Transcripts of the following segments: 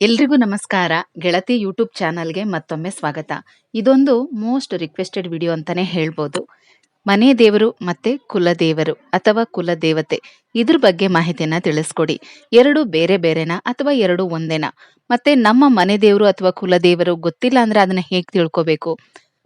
ಎಲ್ರಿಗೂ ನಮಸ್ಕಾರ. ಗೆಳತಿ ಯೂಟ್ಯೂಬ್ ಚಾನಲ್ಗೆ ಮತ್ತೊಮ್ಮೆ ಸ್ವಾಗತ. ಇದೊಂದು ಮೋಸ್ಟ್ ರಿಕ್ವೆಸ್ಟೆಡ್ ವಿಡಿಯೋ ಅಂತಾನೆ ಹೇಳ್ಬೋದು. ಮನೆ ದೇವರು ಮತ್ತೆ ಕುಲದೇವರು ಅಥವಾ ಕುಲದೇವತೆ, ಇದ್ರ ಬಗ್ಗೆ ಮಾಹಿತಿಯನ್ನ ತಿಳಿಸ್ಕೊಡಿ. ಎರಡು ಬೇರೆ ಬೇರೆನಾ ಅಥವಾ ಎರಡು ಒಂದೇನಾ? ಮತ್ತೆ ನಮ್ಮ ಮನೆ ದೇವರು ಅಥವಾ ಕುಲದೇವರು ಗೊತ್ತಿಲ್ಲ ಅಂದ್ರೆ ಅದನ್ನ ಹೇಗ್ ತಿಳ್ಕೊಬೇಕು?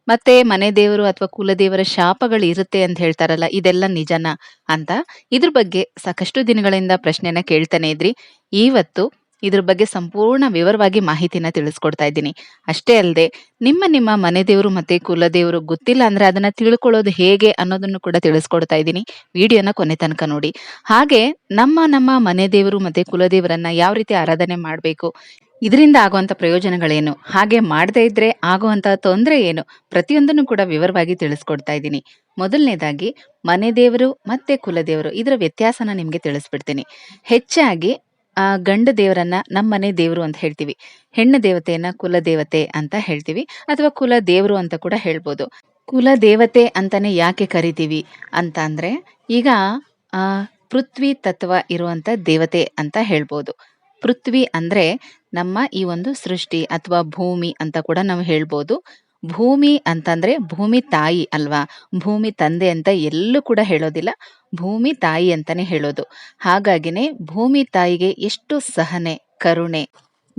ಮತ್ತೆ ಮನೆ ದೇವರು ಅಥವಾ ಕುಲದೇವರ ಶಾಪಗಳು ಇರುತ್ತೆ ಅಂತ ಹೇಳ್ತಾರಲ್ಲ, ಇದೆಲ್ಲ ನಿಜನಾ ಅಂತ ಇದ್ರ ಬಗ್ಗೆ ಸಾಕಷ್ಟು ದಿನಗಳಿಂದ ಪ್ರಶ್ನೆನ ಕೇಳ್ತಾನೆ ಇದ್ರಿ. ಇವತ್ತು ಇದ್ರ ಬಗ್ಗೆ ಸಂಪೂರ್ಣ ವಿವರವಾಗಿ ಮಾಹಿತಿನ ತಿಳಿಸ್ಕೊಡ್ತಾ ಇದ್ದೀನಿ. ಅಷ್ಟೇ ಅಲ್ಲದೆ ನಿಮ್ಮ ನಿಮ್ಮ ಮನೆ ದೇವರು ಮತ್ತೆ ಕುಲದೇವರು ಗೊತ್ತಿಲ್ಲ ಅಂದ್ರೆ ಅದನ್ನ ತಿಳ್ಕೊಳ್ಳೋದು ಹೇಗೆ ಅನ್ನೋದನ್ನು ಕೂಡ ತಿಳಿಸ್ಕೊಡ್ತಾ ಇದ್ದೀನಿ. ವಿಡಿಯೋನ ಕೊನೆ ತನಕ ನೋಡಿ. ಹಾಗೆ, ನಮ್ಮ ನಮ್ಮ ಮನೆ ದೇವರು ಮತ್ತೆ ಕುಲದೇವರನ್ನ ಯಾವ ರೀತಿ ಆರಾಧನೆ ಮಾಡಬೇಕು, ಇದರಿಂದ ಆಗುವಂತ ಪ್ರಯೋಜನಗಳೇನು, ಹಾಗೆ ಮಾಡದೇ ಇದ್ರೆ ಆಗುವಂತ ತೊಂದರೆ ಏನು, ಪ್ರತಿಯೊಂದನ್ನು ಕೂಡ ವಿವರವಾಗಿ ತಿಳಿಸ್ಕೊಡ್ತಾ ಇದ್ದೀನಿ. ಮೊದಲನೇದಾಗಿ, ಮನೆ ದೇವರು ಮತ್ತೆ ಕುಲದೇವರು ಇದರ ವ್ಯತ್ಯಾಸನ ನಿಮ್ಗೆ ತಿಳಿಸ್ಬಿಡ್ತೀನಿ. ಹೆಚ್ಚಾಗಿ ಆ ಗಂಡ ದೇವರನ್ನ ನಮ್ಮನೆ ದೇವರು ಅಂತ ಹೇಳ್ತೀವಿ. ಹೆಣ್ಣು ದೇವತೆಯನ್ನ ಕುಲ ದೇವತೆ ಅಂತ ಹೇಳ್ತೀವಿ. ಅಥವಾ ಕುಲ ದೇವರು ಅಂತ ಕೂಡ ಹೇಳ್ಬೋದು. ಕುಲ ದೇವತೆ ಅಂತಾನೆ ಯಾಕೆ ಕರಿತೀವಿ ಅಂತ ಅಂದ್ರೆ ಈಗ ಆ ಪೃಥ್ವಿ ತತ್ವ ಇರುವಂತ ದೇವತೆ ಅಂತ ಹೇಳ್ಬೋದು. ಪೃಥ್ವಿ ಅಂದ್ರೆ ನಮ್ಮ ಈ ಒಂದು ಸೃಷ್ಟಿ ಅಥವಾ ಭೂಮಿ ಅಂತ ಕೂಡ ನಾವು ಹೇಳ್ಬೋದು. ಭೂಮಿ ಅಂತಂದ್ರೆ ಭೂಮಿ ತಾಯಿ ಅಲ್ವಾ? ಭೂಮಿ ತಂದೆ ಅಂತ ಎಲ್ಲೂ ಕೂಡ ಹೇಳೋದಿಲ್ಲ. ಭೂಮಿ ತಾಯಿ ಅಂತಾನೆ ಹೇಳೋದು. ಹಾಗಾಗಿನೇ ಭೂಮಿ ತಾಯಿಗೆ ಎಷ್ಟು ಸಹನೆ, ಕರುಣೆ.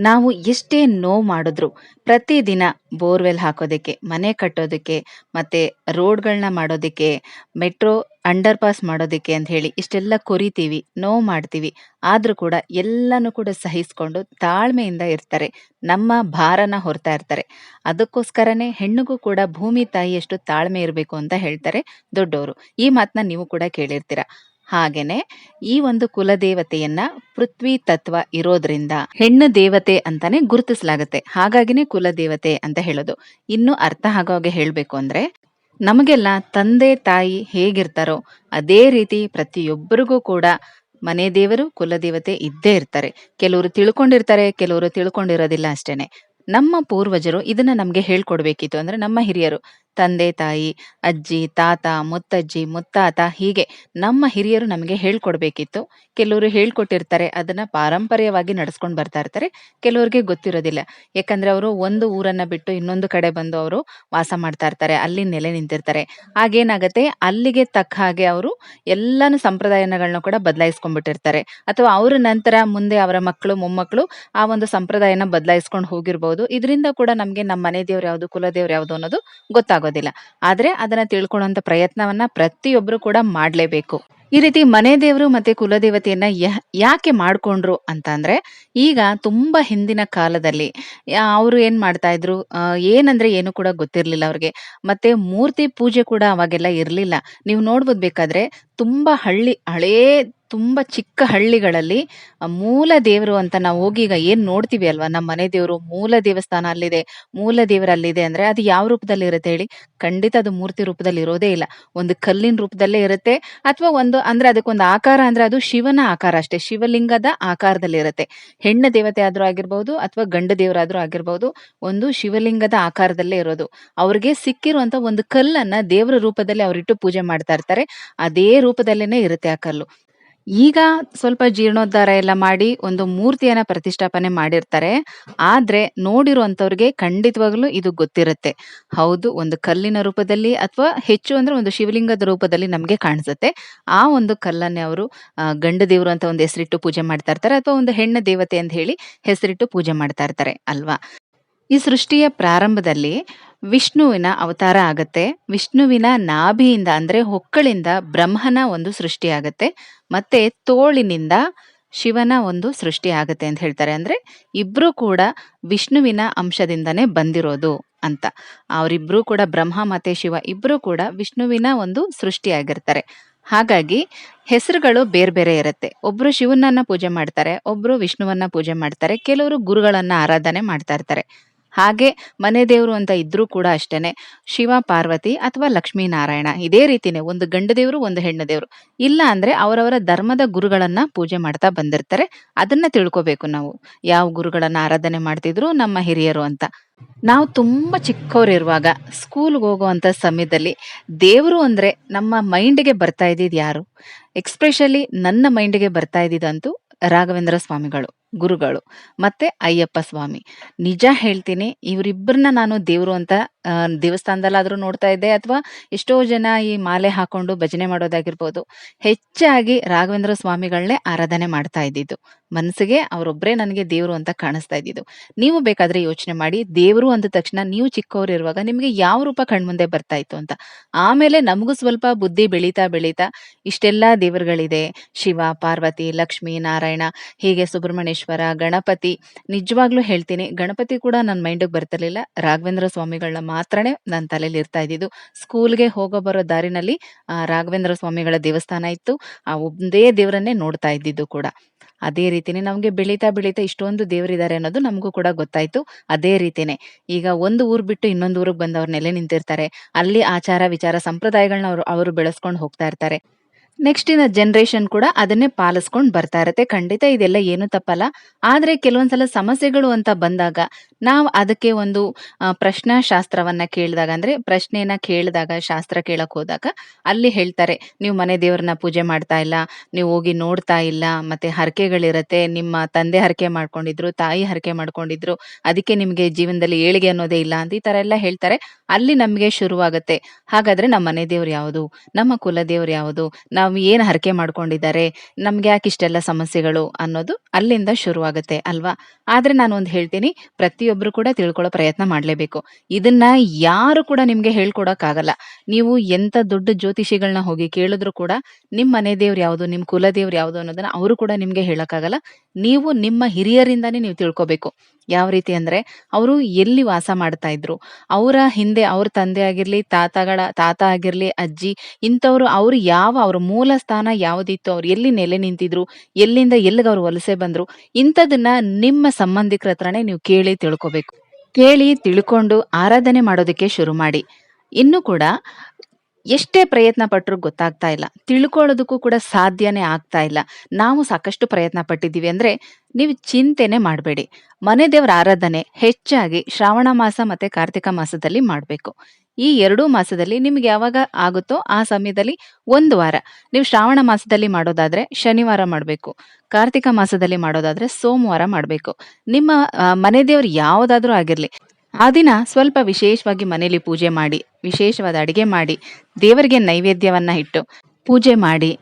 ನಾವು ಎಷ್ಟೇ ನೋವು ಮಾಡಿದ್ರು ಪ್ರತಿದಿನ ಬೋರ್ವೆಲ್ ಹಾಕೋದಕ್ಕೆ, ಮನೆ ಕಟ್ಟೋದಕ್ಕೆ, ಮತ್ತೆ ರೋಡ್ಗಳನ್ನ ಮಾಡೋದಕ್ಕೆ, ಮೆಟ್ರೋ ಅಂಡರ್ ಪಾಸ್ ಮಾಡೋದಕ್ಕೆ ಅಂತ ಹೇಳಿ ಇಷ್ಟೆಲ್ಲ ಕೊರಿತೀವಿ, ನೋವು ಮಾಡ್ತೀವಿ. ಆದ್ರೂ ಕೂಡ ಎಲ್ಲನೂ ಕೂಡ ಸಹಿಸ್ಕೊಂಡು ತಾಳ್ಮೆಯಿಂದ ಇರ್ತಾರೆ, ನಮ್ಮ ಭಾರನ ಹೊರ್ತಾ ಇರ್ತಾರೆ. ಅದಕ್ಕೋಸ್ಕರನೇ ಹೆಣ್ಣಿಗೂ ಕೂಡ ಭೂಮಿ ತಾಯಿಯಷ್ಟು ತಾಳ್ಮೆ ಇರಬೇಕು ಅಂತ ಹೇಳ್ತಾರೆ ದೊಡ್ಡವರು. ಈ ಮಾತನ್ನ ನೀವು ಕೂಡ ಕೇಳಿರ್ತೀರ. ಹಾಗೇನೆ ಈ ಒಂದು ಕುಲದೇವತೆಯನ್ನ ಪೃಥ್ವಿ ತತ್ವ ಇರೋದ್ರಿಂದ ಹೆಣ್ಣು ದೇವತೆ ಅಂತಾನೆ ಗುರುತಿಸಲಾಗುತ್ತೆ. ಹಾಗಾಗಿನೇ ಕುಲದೇವತೆ ಅಂತ ಹೇಳೋದು. ಇನ್ನು ಅರ್ಥ ಆಗೋ ಹಾಗೆ ಹೇಳ್ಬೇಕು ಅಂದ್ರೆ ನಮಗೆಲ್ಲ ತಂದೆ ತಾಯಿ ಹೇಗಿರ್ತಾರೋ ಅದೇ ರೀತಿ ಪ್ರತಿಯೊಬ್ಬರಿಗೂ ಕೂಡ ಮನೆ ದೇವರು ಕುಲದೇವತೆ ಇದ್ದೇ ಇರ್ತಾರೆ. ಕೆಲವರು ತಿಳ್ಕೊಂಡಿರ್ತಾರೆ, ಕೆಲವರು ತಿಳ್ಕೊಂಡಿರೋದಿಲ್ಲ ಅಷ್ಟೇನೆ. ನಮ್ಮ ಪೂರ್ವಜರು ಇದನ್ನ ನಮ್ಗೆ ಹೇಳ್ಕೊಡ್ಬೇಕಿತ್ತು ಅಂದ್ರೆ ನಮ್ಮ ಹಿರಿಯರು. ತಂದೆ, ತಾಯಿ, ಅಜ್ಜಿ, ತಾತ, ಮುತ್ತಜ್ಜಿ, ಮುತ್ತಾತ ಹೀಗೆ ನಮ್ಮ ಹಿರಿಯರು ನಮಗೆ ಹೇಳ್ಕೊಡ್ಬೇಕಿತ್ತು. ಕೆಲವರು ಹೇಳ್ಕೊಟ್ಟಿರ್ತಾರೆ, ಅದನ್ನ ಪಾರಂಪರ್ಯವಾಗಿ ನಡೆಸ್ಕೊಂಡ್ ಬರ್ತಾ ಇರ್ತಾರೆ. ಕೆಲವ್ರಿಗೆ ಗೊತ್ತಿರೋದಿಲ್ಲ. ಯಾಕಂದ್ರೆ ಅವರು ಒಂದು ಊರನ್ನ ಬಿಟ್ಟು ಇನ್ನೊಂದು ಕಡೆ ಬಂದು ಅವರು ವಾಸ ಮಾಡ್ತಾ ಇರ್ತಾರೆ, ಅಲ್ಲಿ ನೆಲೆ ನಿಂತಿರ್ತಾರೆ. ಆಗೇನಾಗತ್ತೆ ಅಲ್ಲಿಗೆ ತಕ್ಕ ಹಾಗೆ ಅವರು ಎಲ್ಲಾನು ಸಂಪ್ರದಾಯಗಳನ್ನ ಕೂಡ ಬದಲಾಯಿಸ್ಕೊಂಡ್ಬಿಟ್ಟಿರ್ತಾರೆ. ಅಥವಾ ಅವ್ರ ನಂತರ ಮುಂದೆ ಅವರ ಮಕ್ಕಳು, ಮೊಮ್ಮಕ್ಕಳು ಆ ಒಂದು ಸಂಪ್ರದಾಯನ ಬದಲಾಯಿಸ್ಕೊಂಡು ಹೋಗಿರ್ಬಹುದು. ಇದರಿಂದ ಕೂಡ ನಮ್ಗೆ ನಮ್ಮ ಮನೆ ದೇವ್ರು ಯಾವ್ದು ಕುಲದೇವ್ರು ಯಾವ್ದು ಅನ್ನೋದು ಗೊತ್ತಾಗೋದಿಲ್ಲ ಆದ್ರೆ ಅದನ್ನ ತಿಳ್ಕೊಳ್ಳುವಂತ ಪ್ರಯತ್ನವನ್ನ ಪ್ರತಿಯೊಬ್ರು ಕೂಡ ಮಾಡ್ಲೇಬೇಕು. ಈ ರೀತಿ ಮನೆ ದೇವರು ಮತ್ತೆ ಕುಲದೇವತೆಯನ್ನ ಯಾಕೆ ಮಾಡ್ಕೊಂಡ್ರು ಅಂತ ಅಂದ್ರೆ, ಈಗ ತುಂಬಾ ಹಿಂದಿನ ಕಾಲದಲ್ಲಿ ಅವರು ಏನ್ ಮಾಡ್ತಾ ಇದ್ರು ಏನಂದ್ರೆ ಏನು ಕೂಡ ಗೊತ್ತಿರ್ಲಿಲ್ಲ ಅವ್ರಿಗೆ. ಮತ್ತೆ ಮೂರ್ತಿ ಪೂಜೆ ಕೂಡ ಅವಾಗೆಲ್ಲ ಇರ್ಲಿಲ್ಲ. ನೀವು ನೋಡ್ಬೋದು ಬೇಕಾದ್ರೆ, ತುಂಬಾ ಹಳ್ಳಿ, ಹಳೇ ತುಂಬಾ ಚಿಕ್ಕ ಹಳ್ಳಿಗಳಲ್ಲಿ ಮೂಲ ದೇವರು ಅಂತ ನಾವು ಹೋಗಿ ಈಗ ಏನ್ ನೋಡ್ತೀವಿ ಅಲ್ವಾ? ನಮ್ಮ ಮನೆ ದೇವರು ಮೂಲ ದೇವಸ್ಥಾನ ಅಲ್ಲಿದೆ, ಮೂಲ ದೇವರಲ್ಲಿದೆ ಅಂದ್ರೆ ಅದು ಯಾವ ರೂಪದಲ್ಲಿ ಇರುತ್ತೆ ಹೇಳಿ? ಖಂಡಿತ ಅದು ಮೂರ್ತಿ ರೂಪದಲ್ಲಿ ಇರೋದೇ ಇಲ್ಲ. ಒಂದು ಕಲ್ಲಿನ ರೂಪದಲ್ಲೇ ಇರುತ್ತೆ, ಅಥವಾ ಒಂದು ಅಂದ್ರೆ ಅದಕ್ಕೊಂದು ಆಕಾರ ಅಂದ್ರೆ ಅದು ಶಿವನ ಆಕಾರ ಅಷ್ಟೇ. ಶಿವಲಿಂಗದ ಆಕಾರದಲ್ಲಿ ಇರುತ್ತೆ. ಹೆಣ್ಣು ದೇವತೆ ಆದ್ರೂ ಆಗಿರ್ಬಹುದು ಅಥವಾ ಗಂಡ ದೇವರಾದ್ರೂ ಆಗಿರ್ಬಹುದು ಒಂದು ಶಿವಲಿಂಗದ ಆಕಾರದಲ್ಲೇ ಇರೋದು. ಅವ್ರಿಗೆ ಸಿಕ್ಕಿರುವಂತ ಒಂದು ಕಲ್ಲನ್ನ ದೇವರ ರೂಪದಲ್ಲಿ ಅವರಿಟ್ಟು ಪೂಜೆ ಮಾಡ್ತಾ ಇರ್ತಾರೆ. ಅದೇ ರೂಪದಲ್ಲೇನೆ ಇರುತ್ತೆ ಆ ಕಲ್ಲು. ಈಗ ಸ್ವಲ್ಪ ಜೀರ್ಣೋದ್ಧಾರ ಎಲ್ಲ ಮಾಡಿ ಒಂದು ಮೂರ್ತಿಯನ್ನ ಪ್ರತಿಷ್ಠಾಪನೆ ಮಾಡಿರ್ತಾರೆ. ಆದ್ರೆ ನೋಡಿರುವಂತವ್ರಿಗೆ ಖಂಡಿತವಾಗ್ಲೂ ಇದು ಗೊತ್ತಿರುತ್ತೆ. ಹೌದು, ಒಂದು ಕಲ್ಲಿನ ರೂಪದಲ್ಲಿ ಅಥವಾ ಹೆಚ್ಚು ಅಂದ್ರೆ ಒಂದು ಶಿವಲಿಂಗದ ರೂಪದಲ್ಲಿ ನಮ್ಗೆ ಕಾಣಿಸುತ್ತೆ. ಆ ಒಂದು ಕಲ್ಲನ್ನೇ ಅವರು ಗಂಡ ದೇವರು ಅಂತ ಒಂದು ಹೆಸರಿಟ್ಟು ಪೂಜೆ ಮಾಡ್ತಾ ಇರ್ತಾರೆ ಅಥವಾ ಒಂದು ಹೆಣ್ಣು ದೇವತೆ ಅಂತ ಹೇಳಿ ಹೆಸರಿಟ್ಟು ಪೂಜೆ ಮಾಡ್ತಾ ಇರ್ತಾರೆ ಅಲ್ವಾ? ಈ ಸೃಷ್ಟಿಯ ಪ್ರಾರಂಭದಲ್ಲಿ ವಿಷ್ಣುವಿನ ಅವತಾರ ಆಗತ್ತೆ. ವಿಷ್ಣುವಿನ ನಾಭಿಯಿಂದ ಅಂದ್ರೆ ಹೊಕ್ಕಳಿಂದ ಬ್ರಹ್ಮನ ಒಂದು ಸೃಷ್ಟಿ ಆಗತ್ತೆ. ಮತ್ತೆ ತೋಳಿನಿಂದ ಶಿವನ ಒಂದು ಸೃಷ್ಟಿ ಆಗತ್ತೆ ಅಂತ ಹೇಳ್ತಾರೆ. ಅಂದ್ರೆ ಇಬ್ರು ಕೂಡ ವಿಷ್ಣುವಿನ ಅಂಶದಿಂದನೇ ಬಂದಿರೋದು ಅಂತ. ಅವರಿಬ್ರು ಕೂಡ ಬ್ರಹ್ಮ ಮತ್ತೆ ಶಿವ ಇಬ್ರು ಕೂಡ ವಿಷ್ಣುವಿನ ಒಂದು ಸೃಷ್ಟಿಯಾಗಿರ್ತಾರೆ ಹಾಗಾಗಿ ಹೆಸರುಗಳು ಬೇರೆ ಬೇರೆ ಇರುತ್ತೆ. ಒಬ್ರು ಶಿವನನ್ನ ಪೂಜೆ ಮಾಡ್ತಾರೆ, ಒಬ್ರು ವಿಷ್ಣುವನ್ನ ಪೂಜೆ ಮಾಡ್ತಾರೆ. ಕೆಲವರು ಗುರುಗಳನ್ನ ಆರಾಧನೆ ಮಾಡ್ತಾ ಇರ್ತಾರೆ. ಹಾಗೆ ಮನೆ ದೇವರು ಅಂತ ಇದ್ರೂ ಕೂಡ ಅಷ್ಟೇನೆ. ಶಿವ, ಪಾರ್ವತಿ ಅಥವಾ ಲಕ್ಷ್ಮೀನಾರಾಯಣ ಇದೇ ರೀತಿನೇ ಒಂದು ಗಂಡು ದೇವರು, ಒಂದು ಹೆಣ್ಣು ದೇವರು. ಇಲ್ಲ ಅಂದ್ರೆ ಅವರವರ ಧರ್ಮದ ಗುರುಗಳನ್ನ ಪೂಜೆ ಮಾಡ್ತಾ ಬಂದಿರ್ತಾರೆ. ಅದನ್ನ ತಿಳ್ಕೊಬೇಕು ನಾವು. ಯಾವ ಗುರುಗಳನ್ನ ಆರಾಧನೆ ಮಾಡ್ತಿದ್ರು ನಮ್ಮ ಹಿರಿಯರು ಅಂತ. ನಾವು ತುಂಬಾ ಚಿಕ್ಕವರಿರುವಾಗ ಸ್ಕೂಲ್ಗೆ ಹೋಗುವಂತ ಸಮಯದಲ್ಲಿ ದೇವರು ಅಂದ್ರೆ ನಮ್ಮ ಮೈಂಡ್ಗೆ ಬರ್ತಾ ಇದ್ದಿದ್ ಯಾರು? ಎಕ್ಸ್ಪೆಷಲಿ ನನ್ನ ಮೈಂಡ್ಗೆ ಬರ್ತಾ ಇದ್ದಿದ್ದಂತೂ ರಾಘವೇಂದ್ರ ಸ್ವಾಮಿಗಳು. ಗುರುಗಳು ಮತ್ತೆ ಅಯ್ಯಪ್ಪ ಸ್ವಾಮಿ. ನಿಜ ಹೇಳ್ತೀನಿ ಇವರಿಬ್ಬರನ್ನ ನಾನು ದೇವರು ಅಂತ ದೇವಸ್ಥಾನದಲ್ಲಾದ್ರೂ ನೋಡ್ತಾ ಇದ್ದೆ ಅಥವಾ ಎಷ್ಟೋ ಜನ ಈ ಮಾಲೆ ಹಾಕೊಂಡು ಭಜನೆ ಮಾಡೋದಾಗಿರ್ಬೋದು. ಹೆಚ್ಚಾಗಿ ರಾಘವೇಂದ್ರ ಸ್ವಾಮಿಗಳನ್ನೇ ಆರಾಧನೆ ಮಾಡ್ತಾ ಇದ್ದಿದ್ದು. ಮನಸ್ಸಿಗೆ ಅವರೊಬ್ಬರೇ ನನಗೆ ದೇವರು ಅಂತ ಕಾಣಿಸ್ತಾ ಇದ್ದಿದ್ದು. ನೀವು ಬೇಕಾದ್ರೆ ಯೋಚನೆ ಮಾಡಿ ದೇವರು ಅಂದ ತಕ್ಷಣ ನೀವು ಚಿಕ್ಕವರಿರುವಾಗ ನಿಮಗೆ ಯಾವ ರೂಪ ಕಣ್ಮುಂದೆ ಬರ್ತಾ ಇತ್ತು ಅಂತ. ಆಮೇಲೆ ನಮಗೂ ಸ್ವಲ್ಪ ಬುದ್ಧಿ ಬೆಳೀತಾ ಬೆಳೀತಾ ಇಷ್ಟೆಲ್ಲ ದೇವರುಗಳಿದೆ. ಶಿವ, ಪಾರ್ವತಿ, ಲಕ್ಷ್ಮೀ, ನಾರಾಯಣ ಹೀಗೆ ಸುಬ್ರಹ್ಮಣ್ಯೇಶ್ವರ, ಗಣಪತಿ ನಿಜವಾಗ್ಲೂ ಹೇಳ್ತೀನಿ ಗಣಪತಿ ಕೂಡ ನನ್ನ ಮೈಂಡಿಗೆ ಬರ್ತಿರ್ಲಿಲ್ಲ. ರಾಘವೇಂದ್ರ ಸ್ವಾಮಿಗಳನ್ನ ಮಾತ್ರನೇ ನನ್ನ ತಲೆಯಲ್ಲಿ ಇರ್ತಾ ಇದ್ದಿದ್ದು. ಸ್ಕೂಲ್‌ಗೆ ಹೋಗೋ ಬರೋ ದಾರಿನಲ್ಲಿ ಆ ರಾಘವೇಂದ್ರ ಸ್ವಾಮಿಗಳ ದೇವಸ್ಥಾನ ಇತ್ತು. ಆ ಒಂದೇ ದೇವರನ್ನೇ ನೋಡ್ತಾ ಇದ್ದಿದ್ದು ಕೂಡ. ಅದೇ ರೀತಿನೇ ನಮ್ಗೆ ಬೆಳೀತಾ ಬೆಳೀತಾ ಇಷ್ಟೊಂದು ದೇವರಿದ್ದಾರೆ ಅನ್ನೋದು ನಮಗೂ ಕೂಡ ಗೊತ್ತಾಯ್ತು. ಅದೇ ರೀತಿನೇ ಈಗ ಒಂದು ಊರು ಬಿಟ್ಟು ಇನ್ನೊಂದು ಊರಿಗೆ ಬಂದವ್ರನ್ನೆಲ್ಲೇ ನೆಲೆ ನಿಂತಿರ್ತಾರೆ. ಅಲ್ಲಿ ಆಚಾರ, ವಿಚಾರ, ಸಂಪ್ರದಾಯಗಳನ್ನ ಅವರು ಅವರು ಬೆಳೆಸ್ಕೊಂಡು ಹೋಗ್ತಾ ಇರ್ತಾರೆ. ನೆಕ್ಸ್ಟಿನ ಜನರೇಷನ್ ಕೂಡ ಅದನ್ನೇ ಪಾಲಿಸ್ಕೊಂಡು ಬರ್ತಾ ಇರತ್ತೆ. ಖಂಡಿತ ಇದೆಲ್ಲ ಏನು ತಪ್ಪಲ್ಲ. ಆದರೆ ಕೆಲವೊಂದ್ಸಲ ಸಮಸ್ಯೆಗಳು ಅಂತ ಬಂದಾಗ ನಾವು ಅದಕ್ಕೆ ಒಂದು ಪ್ರಶ್ನಾಶಾಸ್ತ್ರವನ್ನು ಕೇಳಿದಾಗ ಅಂದ್ರೆ ಪ್ರಶ್ನೆನ ಕೇಳಿದಾಗ, ಶಾಸ್ತ್ರ ಕೇಳಕ್ ಹೋದಾಗ ಅಲ್ಲಿ ಹೇಳ್ತಾರೆ, ನೀವು ಮನೆ ದೇವರನ್ನ ಪೂಜೆ ಮಾಡ್ತಾ ಇಲ್ಲ, ನೀವು ಹೋಗಿ ನೋಡ್ತಾ ಇಲ್ಲ, ಮತ್ತೆ ಹರಕೆಗಳಿರತ್ತೆ, ನಿಮ್ಮ ತಂದೆ ಹರಕೆ ಮಾಡ್ಕೊಂಡಿದ್ರು, ತಾಯಿ ಹರಕೆ ಮಾಡ್ಕೊಂಡಿದ್ರು, ಅದಕ್ಕೆ ನಿಮಗೆ ಜೀವನದಲ್ಲಿ ಏಳಿಗೆ ಅನ್ನೋದೇ ಇಲ್ಲ ಅಂತ ಈ ತರ ಎಲ್ಲ ಹೇಳ್ತಾರೆ ಅಲ್ಲಿ ನಮಗೆ ಶುರುವಾಗುತ್ತೆ ಹಾಗಾದ್ರೆ ನಮ್ಮ ಮನೆ ದೇವರು ಯಾವುದು ನಮ್ಮ ಕುಲ ದೇವ್ರು ಯಾವುದು ನಾವು ಏನು ಹರಕೆ ಮಾಡ್ಕೊಂಡಿದ್ದಾರೆ, ನಮ್ಗೆ ಯಾಕೆ ಇಷ್ಟೆಲ್ಲ ಸಮಸ್ಯೆಗಳು ಅನ್ನೋದು ಅಲ್ಲಿಂದ ಶುರುವಾಗುತ್ತೆ ಅಲ್ವಾ? ಆದ್ರೆ ನಾನು ಒಂದು ಹೇಳ್ತೀನಿ, ಪ್ರತಿಯೊಬ್ರು ಕೂಡ ತಿಳ್ಕೊಳ್ಳೋ ಪ್ರಯತ್ನ ಮಾಡ್ಲೇಬೇಕು. ಇದನ್ನ ಯಾರು ಕೂಡ ನಿಮ್ಗೆ ಹೇಳ್ಕೊಡಕ್ಕಾಗಲ್ಲ. ನೀವು ಎಂತ ದೊಡ್ಡ ಜ್ಯೋತಿಷಿಗಳನ್ನ ಹೋಗಿ ಕೇಳಿದ್ರು ಕೂಡ ನಿಮ್ ಮನೆ ದೇವ್ರು ಯಾವುದು, ನಿಮ್ ಕುಲದೇವ್ರು ಯಾವುದು ಅನ್ನೋದನ್ನ ಅವರು ಕೂಡ ನಿಮ್ಗೆ ಹೇಳಕ್ಕಾಗಲ್ಲ. ನೀವು ನಿಮ್ಮ ಹಿರಿಯರಿಂದಾನೇ ನೀವು ತಿಳ್ಕೊಬೇಕು. ಯಾವ ರೀತಿ ಅಂದ್ರೆ ಅವರು ಎಲ್ಲಿ ವಾಸ ಮಾಡ್ತಾ ಇದ್ರು. ಅವರ ಹಿಂದೆ ಅವ್ರ ತಂದೆ ಆಗಿರ್ಲಿ, ತಾತಗಳ, ತಾತ ಆಗಿರ್ಲಿ, ಅಜ್ಜಿ ಇಂಥವ್ರು ಅವ್ರು ಯಾವ ಅವ್ರ ಮೂಲ ಸ್ಥಾನ ಯಾವ್ದಿತ್ತು, ಅವ್ರು ಎಲ್ಲಿ ನೆಲೆ ನಿಂತಿದ್ರು, ಎಲ್ಲಿಂದ ಎಲ್ಲಿಗೆ ಅವ್ರು ವಲಸೆ ಬಂದ್ರು, ಇಂಥದನ್ನ ನಿಮ್ಮ ಸಂಬಂಧಿಕರ ಹತ್ರನೇ ನೀವು ಕೇಳಿ ತಿಳ್ಕೊಬೇಕು. ಕೇಳಿ ತಿಳ್ಕೊಂಡು ಆರಾಧನೆ ಮಾಡೋದಕ್ಕೆ ಶುರು ಮಾಡಿ. ಇನ್ನು ಕೂಡ ಎಷ್ಟೇ ಪ್ರಯತ್ನ ಪಟ್ಟರು ಗೊತ್ತಾಗ್ತಾ ಇಲ್ಲ. ತಿಳ್ಕೊಳ್ಳೋದಕ್ಕೂ ಕೂಡ ಸಾಧ್ಯನೇ ಆಗ್ತಾ ಇಲ್ಲ. ನಾವು ಸಾಕಷ್ಟು ಪ್ರಯತ್ನ ಪಟ್ಟಿದ್ದೀವಿ ಅಂದ್ರೆ ನೀವು ಚಿಂತೆನೆ ಮಾಡಬೇಡಿ. ಮನೆ ದೇವರ ಆರಾಧನೆ ಹೆಚ್ಚಾಗಿ ಶ್ರಾವಣ ಮಾಸ ಮತ್ತೆ ಕಾರ್ತಿಕ ಮಾಸದಲ್ಲಿ ಮಾಡಬೇಕು. ಈ ಎರಡೂ ಮಾಸದಲ್ಲಿ ನಿಮ್ಗೆ ಯಾವಾಗ ಆಗುತ್ತೋ ಆ ಸಮಯದಲ್ಲಿ ಒಂದು ವಾರ. ನೀವು ಶ್ರಾವಣ ಮಾಸದಲ್ಲಿ ಮಾಡೋದಾದ್ರೆ ಶನಿವಾರ ಮಾಡಬೇಕು. ಕಾರ್ತಿಕ ಮಾಸದಲ್ಲಿ ಮಾಡೋದಾದ್ರೆ ಸೋಮವಾರ ಮಾಡಬೇಕು. ನಿಮ್ಮ ಮನೆ ದೇವ್ರು ಯಾವುದಾದ್ರೂ ಆಗಿರ್ಲಿ ಆ ದಿನ ಸ್ವಲ್ಪ ವಿಶೇಷವಾಗಿ ಮನೆಯಲ್ಲಿ ಪೂಜೆ ಮಾಡಿ, ವಿಶೇಷವಾದ ಅಡಿಗೆ ಮಾಡಿ, ದೇವರಿಗೆ ನೈವೇದ್ಯವನ್ನ ಇಟ್ಟು ಪೂಜೆ ಮಾಡಿ,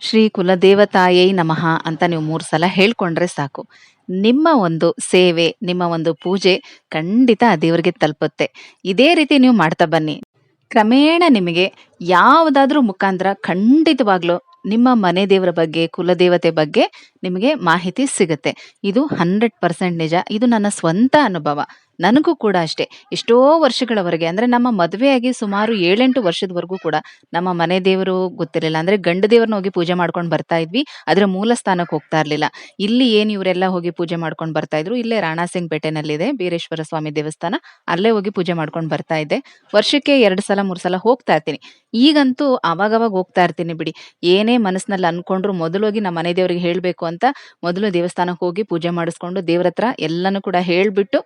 ಶ್ರೀ ಕುಲದೇವತಾಯೇ ನಮಃ ಅಂತ ನೀವು ಮೂರು ಸಲ ಹೇಳ್ಕೊಂಡ್ರೆ ಸಾಕು. ನಿಮ್ಮ ಒಂದು ಸೇವೆ, ನಿಮ್ಮ ಒಂದು ಪೂಜೆ ಖಂಡಿತ ದೇವರಿಗೆ ತಲುಪುತ್ತೆ. ಇದೇ ರೀತಿ ನೀವು ಮಾಡ್ತಾ ಬನ್ನಿ. ಕ್ರಮೇಣ ನಿಮಗೆ ಯಾವುದಾದ್ರೂ ಮುಖಾಂತರ ಖಂಡಿತವಾಗ್ಲೂ ನಿಮ್ಮ ಮನೆ ದೇವರ ಬಗ್ಗೆ, ಕುಲದೇವತೆ ಬಗ್ಗೆ ನಿಮಗೆ ಮಾಹಿತಿ ಸಿಗುತ್ತೆ. ಇದು ಹಂಡ್ರೆಡ್ ಪರ್ಸೆಂಟ್ ನಿಜ. ಇದು ನನ್ನ ಸ್ವಂತ ಅನುಭವ. ನನಗೂ ಕೂಡ ಅಷ್ಟೇ. ಎಷ್ಟೋ ವರ್ಷಗಳವರೆಗೆ, ಅಂದ್ರೆ ನಮ್ಮ ಮದುವೆಯಾಗಿ ಸುಮಾರು ಏಳೆಂಟು ವರ್ಷದವರೆಗೂ ಕೂಡ ನಮ್ಮ ಮನೆ ದೇವರು ಗೊತ್ತಿರಲಿಲ್ಲ. ಅಂದ್ರೆ ಗಂಡು ದೇವ್ರನ್ನ ಹೋಗಿ ಪೂಜೆ ಮಾಡ್ಕೊಂಡು ಬರ್ತಾ ಇದ್ವಿ. ಅದರ ಮೂಲ ಸ್ಥಾನಕ್ಕೆ ಹೋಗ್ತಾ ಇರ್ಲಿಲ್ಲ. ಇಲ್ಲಿ ಏನು ಇವರೆಲ್ಲ ಹೋಗಿ ಪೂಜೆ ಮಾಡ್ಕೊಂಡು ಬರ್ತಾ ಇದ್ರು? ಇಲ್ಲೇ ರಾಣಾಸಿಂಗ್ ಪೇಟೆನಲ್ಲಿದೆ ಬೀರೇಶ್ವರ ಸ್ವಾಮಿ ದೇವಸ್ಥಾನ. ಅಲ್ಲೇ ಹೋಗಿ ಪೂಜೆ ಮಾಡ್ಕೊಂಡು ಬರ್ತಾ ಇದ್ದೆ. ವರ್ಷಕ್ಕೆ ಎರಡು ಸಲ, ಮೂರು ಸಲ ಹೋಗ್ತಾ ಇರ್ತೀನಿ. ಈಗಂತೂ ಅವಾಗವಾಗ ಹೋಗ್ತಾ ಇರ್ತೀನಿ ಬಿಡಿ. ಏನೇ ಮನಸ್ಸಿನಲ್ಲಿ ಅನ್ಕೊಂಡ್ರು ಮೊದಲು ಹೋಗಿ ನಮ್ಮ ಮನೆ ದೇವರಿಗೆ ಹೇಳಬೇಕು ಅಂತ ಮೊದಲು ದೇವಸ್ಥಾನಕ್ಕೆ ಹೋಗಿ ಪೂಜೆ ಮಾಡಿಸ್ಕೊಂಡು ದೇವ್ರ ಹತ್ರ ಎಲ್ಲನೂ ಕೂಡ ಹೇಳ್ಬಿಟ್ಟು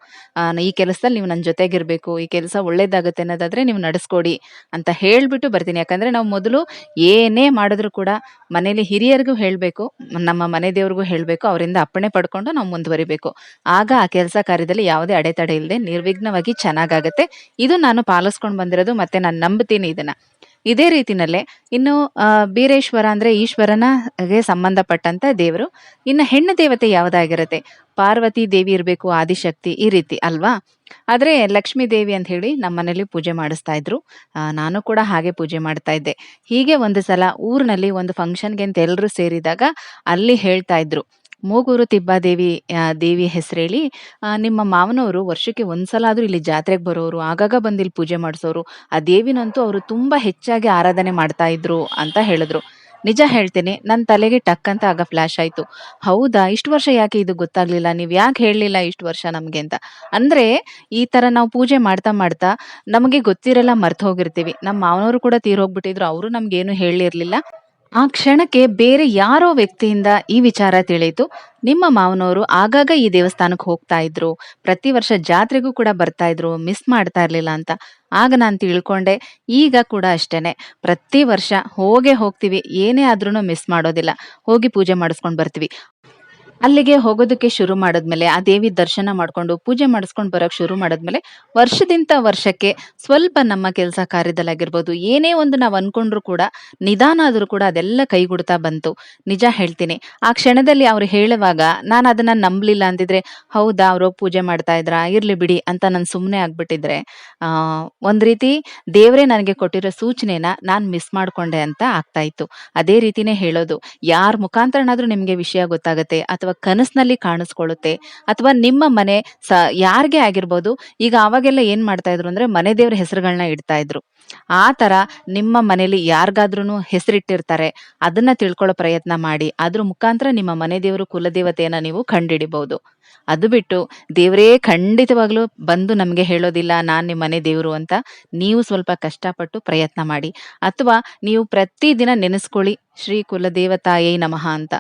ಈ ಕೆಲಸದಲ್ಲಿ ನೀವು ನನ್ನ ಜೊತೆಗಿರ್ಬೇಕು, ಈ ಕೆಲಸ ಒಳ್ಳೇದಾಗುತ್ತೆ ಅನ್ನೋದಾದ್ರೆ ನೀವು ನಡೆಸ್ಕೊಡಿ ಅಂತ ಹೇಳ್ಬಿಟ್ಟು ಬರ್ತೀನಿ. ಯಾಕಂದ್ರೆ ನಾವು ಮೊದಲು ಏನೇ ಮಾಡಿದ್ರು ಕೂಡ ಮನೇಲಿ ಹಿರಿಯರಿಗೂ ಹೇಳ್ಬೇಕು, ನಮ್ಮ ಮನೆ ದೇವ್ರಿಗೂ ಹೇಳ್ಬೇಕು, ಅವರಿಂದ ಅಪ್ಪಣೆ ಪಡ್ಕೊಂಡು ನಾವು ಮುಂದುವರಿಬೇಕು. ಆಗ ಆ ಕೆಲಸ ಕಾರ್ಯದಲ್ಲಿ ಯಾವುದೇ ಅಡೆತಡೆ ಇಲ್ಲದೆ ನಿರ್ವಿಘ್ನವಾಗಿ ಚೆನ್ನಾಗಾಗತ್ತೆ. ಇದು ನಾನು ಪಾಲಿಸ್ಕೊಂಡು ಬಂದಿರೋದು ಮತ್ತೆ ನಾನು ನಂಬ್ತೀನಿ ಇದನ್ನ. ಇದೇ ರೀತಿನಲ್ಲೇ ಇನ್ನು ಬೀರೇಶ್ವರ ಅಂದ್ರೆ ಈಶ್ವರನಗೆ ಸಂಬಂಧಪಟ್ಟಂತ ದೇವರು. ಇನ್ನು ಹೆಣ್ಣು ದೇವತೆ ಯಾವುದಾಗಿರುತ್ತೆ? ಪಾರ್ವತಿ ದೇವಿ ಇರಬೇಕು, ಆದಿಶಕ್ತಿ ಈ ರೀತಿ ಅಲ್ವಾ? ಆದ್ರೆ ಲಕ್ಷ್ಮೀ ದೇವಿ ಅಂತ ಹೇಳಿ ನಮ್ಮನೇಲಿ ಪೂಜೆ ಮಾಡಿಸ್ತಾ ಇದ್ರು. ನಾನು ಕೂಡ ಹಾಗೆ ಪೂಜೆ ಮಾಡ್ತಾ ಇದ್ದೆ. ಹೀಗೆ ಒಂದು ಸಲ ಊರಿನಲ್ಲಿ ಒಂದು ಫಂಕ್ಷನ್ಗೆ ಅಂತ ಎಲ್ಲರೂ ಸೇರಿದಾಗ ಅಲ್ಲಿ ಹೇಳ್ತಾ ಇದ್ರು. ಮೂಗೂರು ತಿಬ್ಬಾದೇವಿ ಆ, ದೇವಿ ಹೆಸರೇಳಿ ನಿಮ್ಮ ಮಾವನವರು ವರ್ಷಕ್ಕೆ ಒಂದ್ಸಲ ಆದ್ರೂ ಇಲ್ಲಿ ಜಾತ್ರೆಗೆ ಬರೋರು ಆಗಾಗ ಬಂದು ಇಲ್ಲಿ ಪೂಜೆ ಮಾಡಿಸೋರು ಆ ದೇವಿನಂತೂ ಅವರು ತುಂಬಾ ಹೆಚ್ಚಾಗಿ ಆರಾಧನೆ ಮಾಡ್ತಾ ಇದ್ರು ಅಂತ ಹೇಳಿದ್ರು. ನಿಜ ಹೇಳ್ತೇನೆ ನನ್ನ ತಲೆಗೆ ಟಕ್ ಅಂತ ಆಗ ಫ್ಲಾಶ್ ಆಯ್ತು. ಹೌದಾ ಇಷ್ಟು ವರ್ಷ ಯಾಕೆ ಇದು ಗೊತ್ತಾಗ್ಲಿಲ್ಲ? ನೀವ್ ಯಾಕೆ ಹೇಳಲಿಲ್ಲ ಇಷ್ಟು ವರ್ಷ ನಮ್ಗೆ ಅಂತ? ಅಂದ್ರೆ ಈ ತರ ನಾವು ಪೂಜೆ ಮಾಡ್ತಾ ಮಾಡ್ತಾ ನಮಗೆ ಗೊತ್ತಿರಲ್ಲ ಮರ್ತು ಹೋಗಿರ್ತೀವಿ. ನಮ್ಮ ಮಾವನವರು ಕೂಡ ತೀರೋಗ್ಬಿಟ್ಟಿದ್ರು ಅವರು ನಮ್ಗೇನು ಹೇಳಿರ್ಲಿಲ್ಲ ಆ ಕ್ಷಣಕ್ಕೆ ಬೇರೆ ಯಾರೋ ವ್ಯಕ್ತಿಯಿಂದ ಈ ವಿಚಾರ ತಿಳಿಯಿತು. ನಿಮ್ಮ ಮಾವನವರು ಆಗಾಗ ಈ ದೇವಸ್ಥಾನಕ್ಕೆ ಹೋಗ್ತಾ ಇದ್ರು. ಪ್ರತಿ ವರ್ಷ ಜಾತ್ರೆಗೂ ಕೂಡ ಬರ್ತಾ ಇದ್ರು. ಮಿಸ್ ಮಾಡ್ತಾ ಇರ್ಲಿಲ್ಲ ಅಂತ. ಆಗ ನಾನು ತಿಳ್ಕೊಂಡೆ, ಈಗ ಕೂಡ ಅಷ್ಟೇನೆ. ಪ್ರತಿ ವರ್ಷ ಹೋಗೇ ಹೋಗ್ತೀವಿ. ಏನೇ ಆದ್ರೂ ಮಿಸ್ ಮಾಡೋದಿಲ್ಲ. ಹೋಗಿ ಪೂಜೆ ಮಾಡಿಸ್ಕೊಂಡು ಬರ್ತೀವಿ. ಅಲ್ಲಿಗೆ ಹೋಗೋದಕ್ಕೆ ಶುರು ಮಾಡಿದ್ಮೇಲೆ, ಆ ದೇವಿ ದರ್ಶನ ಮಾಡ್ಕೊಂಡು ಪೂಜೆ ಮಾಡಿಸ್ಕೊಂಡು ಬರೋಕ್ ಶುರು ಮಾಡಿದ್ಮೇಲೆ ವರ್ಷದಿಂದ ವರ್ಷಕ್ಕೆ ಸ್ವಲ್ಪ ನಮ್ಮ ಕೆಲಸ ಕಾರ್ಯದಲ್ಲಾಗಿರ್ಬೋದು. ಏನೇ ಒಂದು ನಾವು ಅನ್ಕೊಂಡ್ರು ಕೂಡ, ನಿಧಾನ ಆದರೂ ಕೂಡ ಅದೆಲ್ಲ ಕೈಗೂಡ್ತಾ ಬಂತು. ನಿಜ ಹೇಳ್ತೀನಿ. ಆ ಕ್ಷಣದಲ್ಲಿ ಅವ್ರು ಹೇಳುವಾಗ, ನಾನು ಅದನ್ನ ನಂಬಲಿಲ್ಲ ಅಂದಿದ್ರೆ, ಹೌದಾ, ಅವರು ಪೂಜೆ ಮಾಡ್ತಾ ಇದ್ರಾ? ಇರ್ಲಿ ಬಿಡಿ ಅಂತ ನಾನು ಸುಮ್ಮನೆ ಆಗ್ಬಿಟ್ಟಿದ್ರೆ ಒಂದ್ ರೀತಿ ದೇವರೇ ನನಗೆ ಕೊಟ್ಟಿರೋ ಸೂಚನೆನ ನಾನು ಮಿಸ್ ಮಾಡ್ಕೊಂಡೆ ಅಂತ ಆಗ್ತಾ ಇತ್ತು. ಅದೇ ರೀತಿನೇ ಹೇಳೋದು. ಯಾರ ಮುಖಾಂತರನಾದ್ರೂ ನಿಮ್ಗೆ ವಿಷಯ ಗೊತ್ತಾಗುತ್ತೆ, ಅಥವಾ ಕನಸಿನಲ್ಲಿ ಕಾಣಿಸ್ಕೊಳ್ಳುತ್ತೆ. ಅಥವಾ ನಿಮ್ಮ ಮನೆ ಸ, ಯಾರಿಗೆ ಆಗಿರ್ಬೋದು, ಈಗ ಅವಾಗೆಲ್ಲ ಏನ್ ಮಾಡ್ತಾ ಇದ್ರು ಅಂದ್ರೆ ಮನೆ ದೇವ್ರ ಹೆಸರುಗಳನ್ನ ಇಡ್ತಾ ಇದ್ರು. ಆ ತರ ನಿಮ್ಮ ಮನೇಲಿ ಯಾರಿಗಾದ್ರೂ ಹೆಸರಿಟ್ಟಿರ್ತಾರೆ. ಅದನ್ನ ತಿಳ್ಕೊಳ್ಳೋ ಪ್ರಯತ್ನ ಮಾಡಿ. ಅದ್ರ ಮುಖಾಂತರ ನಿಮ್ಮ ಮನೆ ದೇವರು ಕುಲದೇವತೆಯನ್ನ ನೀವು ಕಂಡಿಡಿಬಹುದು ಅದು ಬಿಟ್ಟು ದೇವರೇ ಖಂಡಿತವಾಗ್ಲೂ ಬಂದು ನಮಗೆ ಹೇಳೋದಿಲ್ಲ, ನಾನ್ ನಿಮ್ಮ ಮನೆ ದೇವರು ಅಂತ ನೀವು ಸ್ವಲ್ಪ ಕಷ್ಟಪಟ್ಟು ಪ್ರಯತ್ನ ಮಾಡಿ. ಅಥವಾ ನೀವು ಪ್ರತಿದಿನ ನೆನೆಸ್ಕೊಳ್ಳಿ, ಶ್ರೀ ಕುಲದೇವತಾಯೇ ನಮಃ ಅಂತ.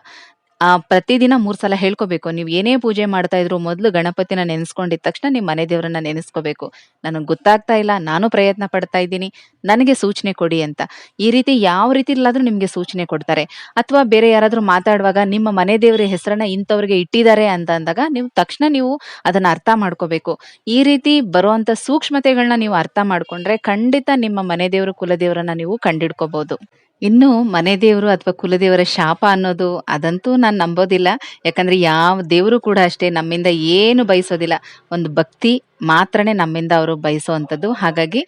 ಆ, ಪ್ರತಿದಿನ ಮೂರ್ ಸಲ ಹೇಳ್ಕೋಬೇಕು. ನೀವು ಏನೇ ಪೂಜೆ ಮಾಡ್ತಾ ಇದ್ರು ಮೊದಲು ಗಣಪತಿನ ನೆನೆಸ್ಕೊಂಡಿದ ತಕ್ಷಣ ನಿಮ್ಮ ಮನೆ ದೇವರನ್ನ ನೆನೆಸ್ಕೋಬೇಕು. ನನಗೆ ಗೊತ್ತಾಗ್ತಾ ಇಲ್ಲ, ನಾನು ಪ್ರಯತ್ನ ಪಡ್ತಾ ಇದ್ದೀನಿ, ನನಗೆ ಸೂಚನೆ ಕೊಡಿ ಅಂತ. ಈ ರೀತಿ ಯಾವ ರೀತಿ ರೀತಿಲಾದ್ರೂ ನಿಮ್ಗೆ ಸೂಚನೆ ಕೊಡ್ತಾರೆ. ಅಥವಾ ಬೇರೆ ಯಾರಾದ್ರೂ ಮಾತಾಡುವಾಗ ನಿಮ್ಮ ಮನೆ ದೇವರ ಹೆಸರನ್ನ ಇಂಥವ್ರಿಗೆ ಇಟ್ಟಿದ್ದಾರೆ ಅಂತ ಅಂದಾಗ ನೀವು ತಕ್ಷಣ ನೀವು ಅದನ್ನ ಅರ್ಥ ಮಾಡ್ಕೋಬೇಕು. ಈ ರೀತಿ ಬರುವಂತ ಸೂಕ್ಷ್ಮತೆಗಳನ್ನ ನೀವು ಅರ್ಥ ಮಾಡ್ಕೊಂಡ್ರೆ ಖಂಡಿತ ನಿಮ್ಮ ಮನೆ ದೇವರು, ಕುಲದೇವರನ್ನ ನೀವು ಕಂಡಿಡ್ಕೋಬಹುದು ಇನ್ನು ಮನೆ ದೇವರು ಅಥವಾ ಕುಲದೇವರ ಶಾಪ ಅನ್ನೋದು, ಅದಂತೂ ನಾನು ನಂಬೋದಿಲ್ಲ. ಯಾಕಂದ್ರೆ ಯಾವ ದೇವರು ಕೂಡ ಅಷ್ಟೇ ನಮ್ಮಿಂದ ಏನು ಬಯಸೋದಿಲ್ಲ. ಒಂದು ಭಕ್ತಿ ಮಾತ್ರನೇ ನಮ್ಮಿಂದ ಅವರು ಬಯಸುವಂಥದ್ದು. ಹಾಗಾಗಿ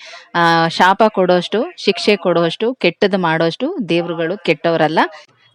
ಶಾಪ ಕೊಡೋಷ್ಟು, ಶಿಕ್ಷೆ ಕೊಡೋಷ್ಟು, ಕೆಟ್ಟದ್ದು ಮಾಡೋಷ್ಟು ದೇವರುಗಳು ಕೆಟ್ಟವರಲ್ಲ.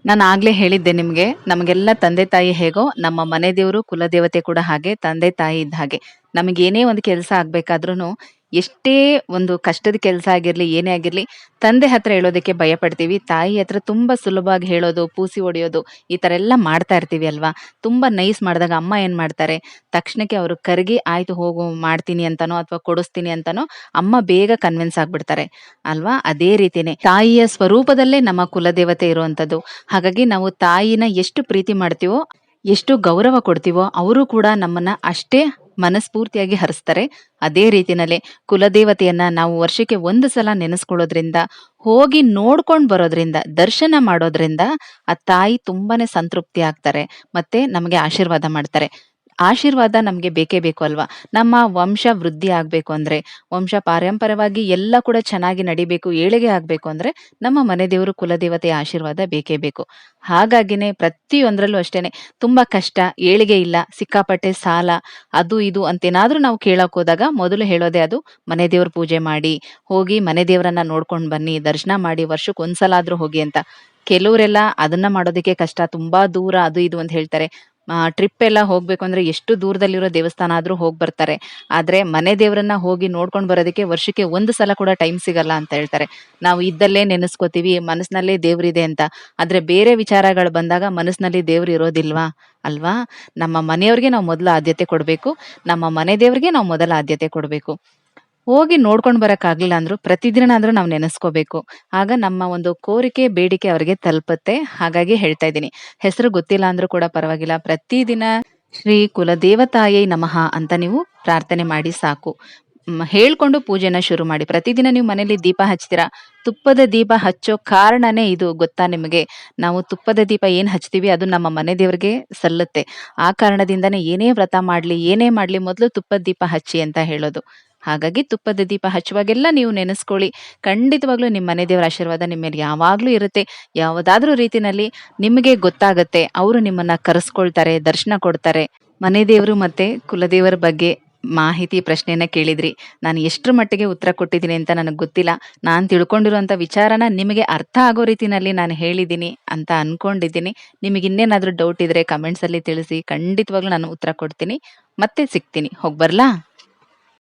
ನಾನು ಆಗ್ಲೇ ಹೇಳಿದ್ದೆ ನಿಮಗೆ, ನಮಗೆಲ್ಲ ತಂದೆ ತಾಯಿ ಹೇಗೋ, ನಮ್ಮ ಮನೆ ದೇವರು ಕುಲದೇವತೆ ಕೂಡ ಹಾಗೆ ತಂದೆ ತಾಯಿ ಇದ್ದ ಹಾಗೆ. ನಮಗೇನೇ ಒಂದು ಕೆಲಸ ಆಗ್ಬೇಕಾದ್ರೂ ಎಷ್ಟೇ ಒಂದು ಕಷ್ಟದ ಕೆಲಸ ಆಗಿರ್ಲಿ, ಏನೇ ಆಗಿರ್ಲಿ, ತಂದೆ ಹತ್ರ ಹೇಳೋದಕ್ಕೆ ಭಯ ಪಡ್ತೀವಿ ತಾಯಿ ಹತ್ರ ತುಂಬಾ ಸುಲಭವಾಗಿ ಹೇಳೋದು, ಪೂಸಿ ಹೊಡೆಯೋದು, ಈ ತರ ಎಲ್ಲ ಮಾಡ್ತಾ ಇರ್ತೀವಿ ಅಲ್ವಾ? ತುಂಬಾ ನೈಸ್ ಮಾಡಿದಾಗ ಅಮ್ಮ ಏನ್ ಮಾಡ್ತಾರೆ? ತಕ್ಷಣಕ್ಕೆ ಅವರು ಕರಗಿ, ಆಯ್ತು ಹೋಗು, ಮಾಡ್ತೀನಿ ಅಂತಾನೋ ಅಥವಾ ಕೊಡಿಸ್ತೀನಿ ಅಂತನೋ, ಅಮ್ಮ ಬೇಗ ಕನ್ವಿನ್ಸ್ ಆಗ್ಬಿಡ್ತಾರೆ. ಅಲ್ವಾ? ಅದೇ ರೀತಿನೇ. ತಾಯಿಯ ಸ್ವರೂಪದಲ್ಲೇ ನಮ್ಮ ಕುಲದೇವತೆ ಇರುವಂತದ್ದು ಹಾಗಾಗಿ ನಾವು ತಾಯಿನ ಎಷ್ಟು ಪ್ರೀತಿ ಮಾಡ್ತೀವೋ, ಎಷ್ಟು ಗೌರವ ಕೊಡ್ತೀವೋ, ಅವರು ಕೂಡ ನಮ್ಮನ್ನ ಅಷ್ಟೇ ಮನಸ್ಫೂರ್ತಿಯಾಗಿ ಹರಿಸ್ತಾರೆ. ಅದೇ ರೀತಿನಲ್ಲಿ ಕುಲದೇವತೆಯನ್ನ ನಾವು ವರ್ಷಕ್ಕೆ ಒಂದು ಸಲ ನೆನೆಸ್ಕೊಳ್ಳೋದ್ರಿಂದ, ಹೋಗಿ ನೋಡ್ಕೊಂಡು ಬರೋದ್ರಿಂದ, ದರ್ಶನ ಮಾಡೋದ್ರಿಂದ ಆ ತಾಯಿ ತುಂಬಾನೇ ಸಂತೃಪ್ತಿ ಆಗ್ತಾರೆ, ಮತ್ತೆ ನಮಗೆ ಆಶೀರ್ವಾದ ಮಾಡ್ತಾರೆ. ಆಶೀರ್ವಾದ ನಮ್ಗೆ ಬೇಕೇ ಬೇಕು ಅಲ್ವಾ? ನಮ್ಮ ವಂಶ ವೃದ್ಧಿ ಆಗ್ಬೇಕು ಅಂದ್ರೆ, ವಂಶ ಪಾರಂಪರವಾಗಿ ಎಲ್ಲ ಕೂಡ ಚೆನ್ನಾಗಿ ನಡಿಬೇಕು, ಏಳಿಗೆ ಆಗ್ಬೇಕು ಅಂದ್ರೆ ನಮ್ಮ ಮನೆ ದೇವರು ಕುಲದೇವತೆಯ ಆಶೀರ್ವಾದ ಬೇಕೇ ಬೇಕು. ಹಾಗಾಗಿನೇ ಪ್ರತಿಯೊಂದ್ರಲ್ಲೂ ಅಷ್ಟೇನೆ, ತುಂಬಾ ಕಷ್ಟ, ಏಳಿಗೆ ಇಲ್ಲ, ಸಿಕ್ಕಾಪಟ್ಟೆ ಸಾಲ, ಅದು ಇದು ಅಂತೇನಾದ್ರೂ ನಾವು ಕೇಳಕ್ ಹೋದಾಗ ಮೊದಲು ಹೇಳೋದೇ ಅದು, ಮನೆ ದೇವ್ರ ಪೂಜೆ ಮಾಡಿ, ಹೋಗಿ ಮನೆ ದೇವರನ್ನ ನೋಡ್ಕೊಂಡ್ ಬನ್ನಿ, ದರ್ಶನ ಮಾಡಿ ವರ್ಷಕ್ಕೆ ಒಂದ್ಸಲ ಆದ್ರೂ ಹೋಗಿ ಅಂತ. ಕೆಲವರೆಲ್ಲ ಅದನ್ನ ಮಾಡೋದಕ್ಕೆ ಕಷ್ಟ, ತುಂಬಾ ದೂರ ಅದು ಇದು ಅಂತ ಹೇಳ್ತಾರೆ. ಟ್ರಿಪ್ ಎಲ್ಲ ಹೋಗ್ಬೇಕು ಅಂದ್ರೆ ಎಷ್ಟು ದೂರದಲ್ಲಿರೋ ದೇವಸ್ಥಾನ ಆದ್ರೂ ಹೋಗಿ ಬರ್ತಾರೆ. ಆದ್ರೆ ಮನೆ ದೇವರನ್ನ ಹೋಗಿ ನೋಡ್ಕೊಂಡ್ ಬರೋದಕ್ಕೆ ವರ್ಷಕ್ಕೆ ಒಂದು ಸಲ ಕೂಡ ಟೈಮ್ ಸಿಗಲ್ಲ ಅಂತ ಹೇಳ್ತಾರೆ. ನಾವು ಇದ್ದಲ್ಲೇ ನೆನೆಸ್ಕೋತೀವಿ ಮನಸ್ಸಿನಲ್ಲೇ ದೇವ್ರಿದೆ ಅಂತ. ಆದ್ರೆ ಬೇರೆ ವಿಚಾರಗಳು ಬಂದಾಗ ಮನಸ್ಸಿನಲ್ಲಿ ದೇವ್ರು ಇರೋದಿಲ್ವಾ? ಅಲ್ವಾ? ನಮ್ಮ ಮನೆಯವ್ರಿಗೆ ನಾವು ಮೊದಲು ಆದ್ಯತೆ ಕೊಡ್ಬೇಕು, ನಮ್ಮ ಮನೆ ದೇವ್ರಿಗೆ ನಾವು ಮೊದಲ ಆದ್ಯತೆ ಕೊಡ್ಬೇಕು. ಹೋಗಿ ನೋಡ್ಕೊಂಡ್ ಅಂದ್ರು ಪ್ರತಿದಿನ ಆದ್ರೂ ನಾವು ನೆನೆಸ್ಕೋಬೇಕು. ಆಗ ನಮ್ಮ ಒಂದು ಕೋರಿಕೆ, ಬೇಡಿಕೆ ಅವರಿಗೆ ತಲುಪುತ್ತೆ. ಹಾಗಾಗಿ ಹೇಳ್ತಾ ಇದ್ದೀನಿ. ಹೆಸರು ಗೊತ್ತಿಲ್ಲ ಅಂದ್ರೂ ಕೂಡ ಪರವಾಗಿಲ್ಲ. ಪ್ರತಿದಿನ ಶ್ರೀ ಕುಲ ದೇವತಾಯೈ ನಮಃ ಅಂತ ನೀವು ಪ್ರಾರ್ಥನೆ ಮಾಡಿ ಸಾಕು. ಹೇಳ್ಕೊಂಡು ಪೂಜೆನ ಶುರು ಮಾಡಿ. ಪ್ರತಿದಿನ ನೀವು ಮನೇಲಿ ದೀಪ ಹಚ್ತೀರಾ? ತುಪ್ಪದ ದೀಪ ಹಚ್ಚೋ ಕಾರಣನೇ ಇದು ಗೊತ್ತಾ ನಿಮಗೆ? ನಾವು ತುಪ್ಪದ ದೀಪ ಏನ್ ಹಚ್ತೀವಿ ಅದು ನಮ್ಮ ಮನೆ ದೇವರಿಗೆ ಸಲ್ಲುತ್ತೆ. ಆ ಕಾರಣದಿಂದನೇ ಏನೇ ವ್ರತ ಮಾಡ್ಲಿ, ಏನೇ ಮಾಡ್ಲಿ ಮೊದಲು ತುಪ್ಪದ ದೀಪ ಹಚ್ಚಿ ಅಂತ ಹೇಳೋದು. ಹಾಗಾಗಿ ತುಪ್ಪದ ದೀಪ ಹಚ್ಚುವಾಗೆಲ್ಲ ನೀವು ನೆನೆಸ್ಕೊಳ್ಳಿ. ಖಂಡಿತವಾಗ್ಲೂ ನಿಮ್ಮ ಮನೆ ದೇವರ ಆಶೀರ್ವಾದ ನಿಮ್ಮ ಮೇಲೆ ಯಾವಾಗ್ಲೂ ಇರುತ್ತೆ. ಯಾವುದಾದ್ರೂ ರೀತಿನಲ್ಲಿ ನಿಮಗೆ ಗೊತ್ತಾಗತ್ತೆ, ಅವರು ನಿಮ್ಮನ್ನ ಕರೆಸ್ಕೊಳ್ತಾರೆ, ದರ್ಶನ ಕೊಡ್ತಾರೆ. ಮನೆ ದೇವರು ಮತ್ತೆ ಕುಲದೇವರ ಬಗ್ಗೆ ಮಾಹಿತಿ, ಪ್ರಶ್ನೆಯನ್ನ ಕೇಳಿದ್ರಿ. ನಾನು ಎಷ್ಟರ ಮಟ್ಟಿಗೆ ಉತ್ತರ ಕೊಟ್ಟಿದ್ದೀನಿ ಅಂತ ನನಗೆ ಗೊತ್ತಿಲ್ಲ. ನಾನು ತಿಳ್ಕೊಂಡಿರುವಂಥ ವಿಚಾರನ ನಿಮಗೆ ಅರ್ಥ ಆಗೋ ರೀತಿನಲ್ಲಿ ನಾನು ಹೇಳಿದ್ದೀನಿ ಅಂತ ಅನ್ಕೊಂಡಿದ್ದೀನಿ. ನಿಮಗೆ ಇನ್ನೇನಾದರೂ ಡೌಟ್ ಇದ್ರೆ ಕಮೆಂಟ್ಸಲ್ಲಿ ತಿಳಿಸಿ, ಖಂಡಿತವಾಗ್ಲೂ ನಾನು ಉತ್ತರ ಕೊಡ್ತೀನಿ. ಮತ್ತೆ ಸಿಗ್ತೀನಿ. ಹೋಗ್ಬರ್ಲಾ